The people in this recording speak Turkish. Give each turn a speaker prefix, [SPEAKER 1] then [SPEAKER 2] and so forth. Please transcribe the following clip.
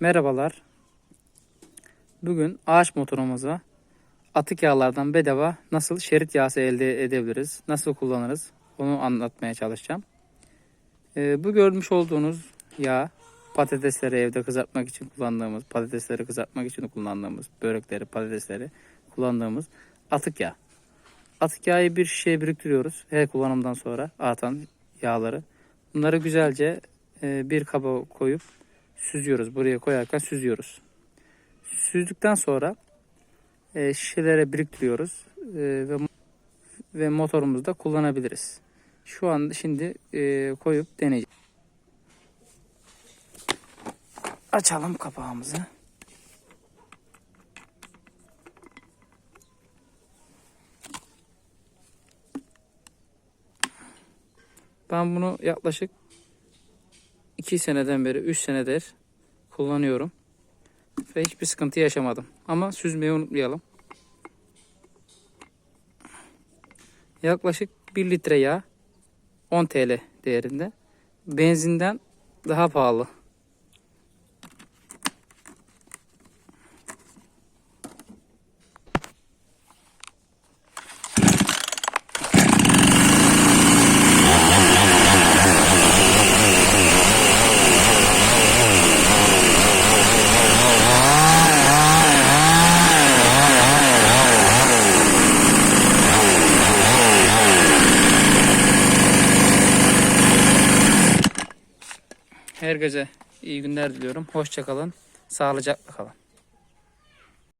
[SPEAKER 1] Merhabalar. Bugün ağaç motorumuza atık yağlardan bedava nasıl şerit yağı elde edebiliriz, nasıl kullanırız onu anlatmaya çalışacağım. Ee, bu görmüş olduğunuz yağ patatesleri evde kızartmak için kullandığımız, patatesleri kızartmak için kullandığımız, börekleri, patatesleri kullandığımız atık yağ. Atık yağı bir şişeye biriktiriyoruz. Her kullanımdan sonra artan yağları. Bunları güzelce e, bir kaba koyup süzüyoruz. Buraya koyarken süzüyoruz. Süzdükten sonra e, şişelere biriktiriyoruz e, ve ve motorumuzda kullanabiliriz. Şu an şimdi e, koyup deneyeceğiz. Açalım kapağımızı. Ben bunu yaklaşık 2 seneden beri 3 senedir kullanıyorum. Ve hiçbir sıkıntı yaşamadım. Ama süzmeyi unutmayalım. Yaklaşık 1 litre yağ 10 TL değerinde. Benzinden daha pahalı. Herkese iyi günler diliyorum. Hoşçakalın. Sağlıcakla kalın.